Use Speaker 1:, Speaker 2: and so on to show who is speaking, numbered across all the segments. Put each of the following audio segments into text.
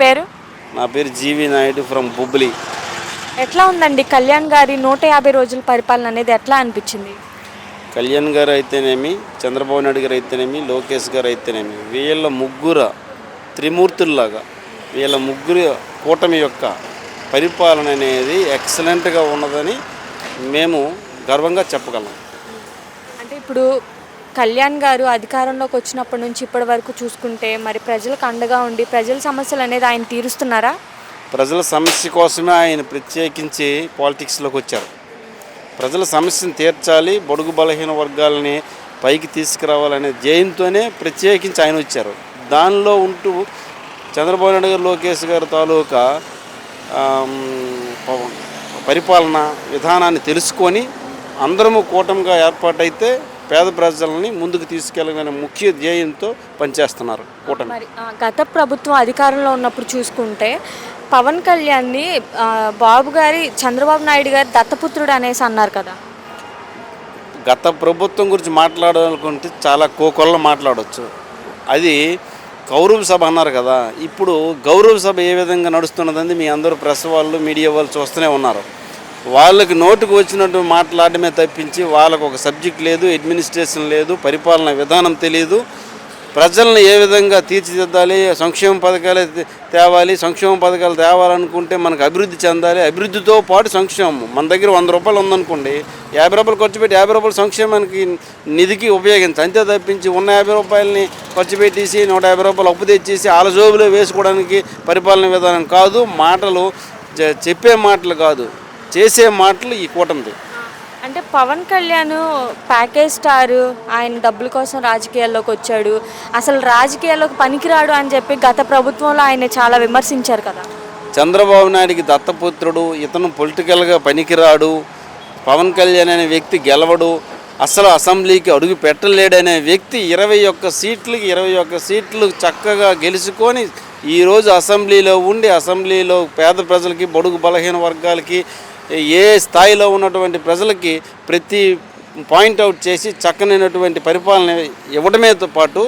Speaker 1: పేరు?
Speaker 2: నా పేరు జీవి నాయుడు ఫ్రమ్ బుబ్లీ.
Speaker 1: ఎట్లా ఉందండి? కళ్యాణ్ గారి నూట యాభై రోజుల పరిపాలన అనేది ఎట్లా అనిపించింది?
Speaker 2: కళ్యాణ్ గారు అయితేనేమి చంద్రబాబు నాయుడు గారు అయితేనేమి లోకేష్ గారు అయితేనేమి వీళ్ళ ముగ్గురు త్రిమూర్తుల్లాగా వీళ్ళ ముగ్గురు కూటమి యొక్క పరిపాలన అనేది ఎక్సలెంట్గా ఉన్నదని మేము గర్వంగా చెప్పగలం.
Speaker 1: అంటే ఇప్పుడు కళ్యాణ్ గారు అధికారంలోకి వచ్చినప్పటి నుంచి ఇప్పటి వరకు చూసుకుంటే మరి ప్రజలకు అండగా ఉండి ప్రజల సమస్యలు అనేది ఆయన తీరుస్తున్నారా?
Speaker 2: ప్రజల సమస్య కోసమే ఆయన ప్రత్యేకించి పాలిటిక్స్లోకి వచ్చారు. ప్రజల సమస్యను తీర్చాలి బడుగు బలహీన వర్గాలని పైకి తీసుకురావాలనే ధ్యేయంతోనే ప్రత్యేకించి ఆయన వచ్చారు. దానిలో ఉంటూ చంద్రబాబు నాయుడు గారు లోకేష్ గారి తాలూకా పరిపాలన విధానాన్ని తెలుసుకొని అందరము కూటమిగా ఏర్పాటైతే పేద ప్రజలని ముందుకు తీసుకెళ్ళాలనే ముఖ్య ధ్యేయంతో పనిచేస్తున్నారు కూటమి.
Speaker 1: మరి గత ప్రభుత్వం అధికారంలో ఉన్నప్పుడు చూసుకుంటే పవన్ కళ్యాణ్ని బాబు గారి చంద్రబాబు నాయుడు గారి దత్తపుత్రుడు అనేసి అన్నారు కదా.
Speaker 2: గత ప్రభుత్వం గురించి మాట్లాడాలనుకుంటే చాలా కోకొల్ల మాట్లాడవచ్చు అది గౌరవ సభ అన్నారు కదా. ఇప్పుడు గౌరవ సభ ఏ విధంగా నడుస్తున్నదని మీ అందరూ ప్రెస్ వాళ్ళు మీడియా వాళ్ళు చూస్తూనే ఉన్నారు. వాళ్ళకి నోటుకు వచ్చినట్టు మాట్లాడమే తప్పించి వాళ్ళకు ఒక సబ్జెక్ట్ లేదు అడ్మినిస్ట్రేషన్ లేదు పరిపాలన విధానం తెలియదు ప్రజలను ఏ విధంగా తీర్చిదిద్దాలి సంక్షేమ పథకాలు తేవాలి సంక్షేమ పథకాలు తేవాలనుకుంటే మనకు అభివృద్ధి చెందాలి. అభివృద్ధితో పాటు సంక్షేమం. మన దగ్గర వంద రూపాయలు ఉందనుకోండి యాభై రూపాయలు ఖర్చు పెట్టి యాభై రూపాయలు సంక్షేమానికి నిధికి ఉపయోగించాలి అంతే తప్పించి ఉన్న యాభై రూపాయలని ఖర్చు పెట్టేసి నూట యాభై రూపాయలు అప్పు తెచ్చేసి ఆల జోబులో వేసుకోవడానికి పరిపాలన విధానం కాదు. మాటలు చెప్పే మాటలు కాదు. చేసే మాటలు ఈ కూటమిది.
Speaker 1: అంటే పవన్ కళ్యాణ్ ప్యాకేజ్ స్టార్ ఆయన డబ్బుల కోసం రాజకీయాల్లోకి వచ్చాడు. అసలు రాజకీయాల్లోకి పనికిరాడు అని చెప్పి గత ప్రభుత్వంలో ఆయన చాలా విమర్శించారు కదా.
Speaker 2: చంద్రబాబు నాయుడికి దత్తపుత్రుడు ఇతను పొలిటికల్గా పనికిరాడు. పవన్ కళ్యాణ్ అనే వ్యక్తి గెలవడు. అసలు అసెంబ్లీకి అడుగు పెట్టలేడనే వ్యక్తి ఇరవై ఒక్క సీట్లకి ఇరవై ఒక్క సీట్లు చక్కగా గెలుచుకొని ఈరోజు అసెంబ్లీలో ఉండి అసెంబ్లీలో పేద ప్రజలకి బడుగు బలహీన వర్గాలకి ఏ స్థాయిలో ఉన్నటువంటి ప్రజలకి ప్రతి పాయింట్ అవుట్ చేసి చక్కనైనటువంటి పరిపాలన ఇవ్వడమేతో పాటు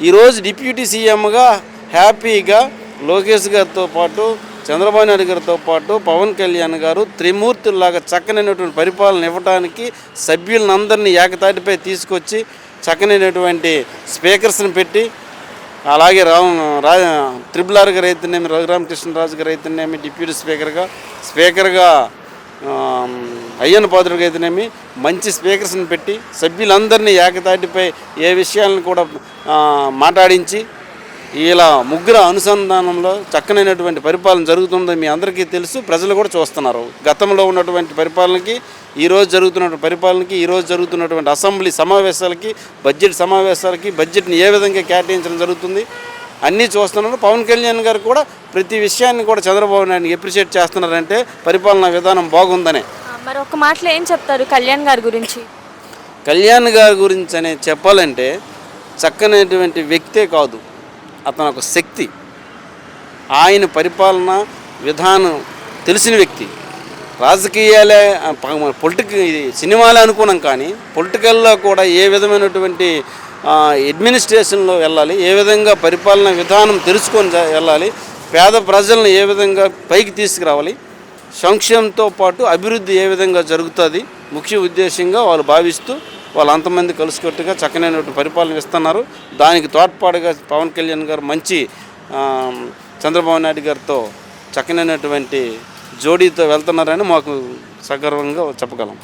Speaker 2: ఈరోజు డిప్యూటీ సీఎంగా హ్యాపీగా లోకేష్ గారితో పాటు చంద్రబాబు నాయుడు గారితో పాటు పవన్ కళ్యాణ్ గారు త్రిమూర్తుల్లాగా చక్కనైనటువంటి పరిపాలన ఇవ్వడానికి సభ్యులందరినీ ఏకతాటిపై తీసుకొచ్చి చక్కనైనటువంటి స్పీకర్స్ని పెట్టి అలాగే రామ్ రా త్రిబుల్ గారు అయితేనేమి రఘురామకృష్ణరాజు గారు అయితేనేమి డిప్యూటీ స్పీకర్గా స్పీకర్గా అయ్యన్న పాత్రుడికి అయితేనేమి మంచి స్పీకర్స్ని పెట్టి సభ్యులందరినీ ఏకతాటిపై ఏ విషయాలను కూడా మాట్లాడించి ఇలా ముగ్గురు అనుసంధానంలో చక్కనైనటువంటి పరిపాలన జరుగుతుందని మీ అందరికీ తెలుసు. ప్రజలు కూడా చూస్తున్నారు. గతంలో ఉన్నటువంటి పరిపాలనకి ఈరోజు రోజు జరుగుతున్నటువంటి పరిపాలనకి ఈరోజు జరుగుతున్నటువంటి అసెంబ్లీ సమావేశాలకి బడ్జెట్ సమావేశాలకి బడ్జెట్ని ఏ విధంగా కేటాయించడం జరుగుతుంది అన్నీ చూస్తున్నారు. పవన్ కళ్యాణ్ గారు కూడా ప్రతి విషయాన్ని కూడా చంద్రబాబు నాయుడు ఎప్రిషియేట్ చేస్తున్నారంటే పరిపాలనా విధానం బాగుందనే.
Speaker 1: మరి ఒక మాటలో ఏం చెప్తారు కళ్యాణ్ గారి గురించి?
Speaker 2: కళ్యాణ్ గారి గురించి అనే చెప్పాలంటే చక్కనైనటువంటి వ్యక్తే కాదు. అతను ఒక శక్తి. ఆయన పరిపాలన విధానం తెలిసిన వ్యక్తి. రాజకీయాలే పొలిటిక్ సినిమాలే అనుకున్నాం కానీ పొలిటికల్లో కూడా ఏ విధమైనటువంటి అడ్మినిస్ట్రేషన్లో వెళ్ళాలి ఏ విధంగా పరిపాలన విధానం తెలుసుకొని వెళ్ళాలి పేద ప్రజలను ఏ విధంగా పైకి తీసుకురావాలి సంక్షేమంతో పాటు అభివృద్ధి ఏ విధంగా జరుగుతుంది ముఖ్య ఉద్దేశంగా వాళ్ళు భావిస్తూ వాళ్ళు అంతమంది కలుసుకట్టుగా చక్కనైనటువంటి పరిపాలన ఇస్తున్నారు. దానికి తోడ్పాటుగా పవన్ కళ్యాణ్ గారు మంచి చంద్రబాబు నాయుడు గారితో చక్కనైనటువంటి జోడీతో వెళ్తున్నారని మాకు సగర్వంగా చెప్పగలం.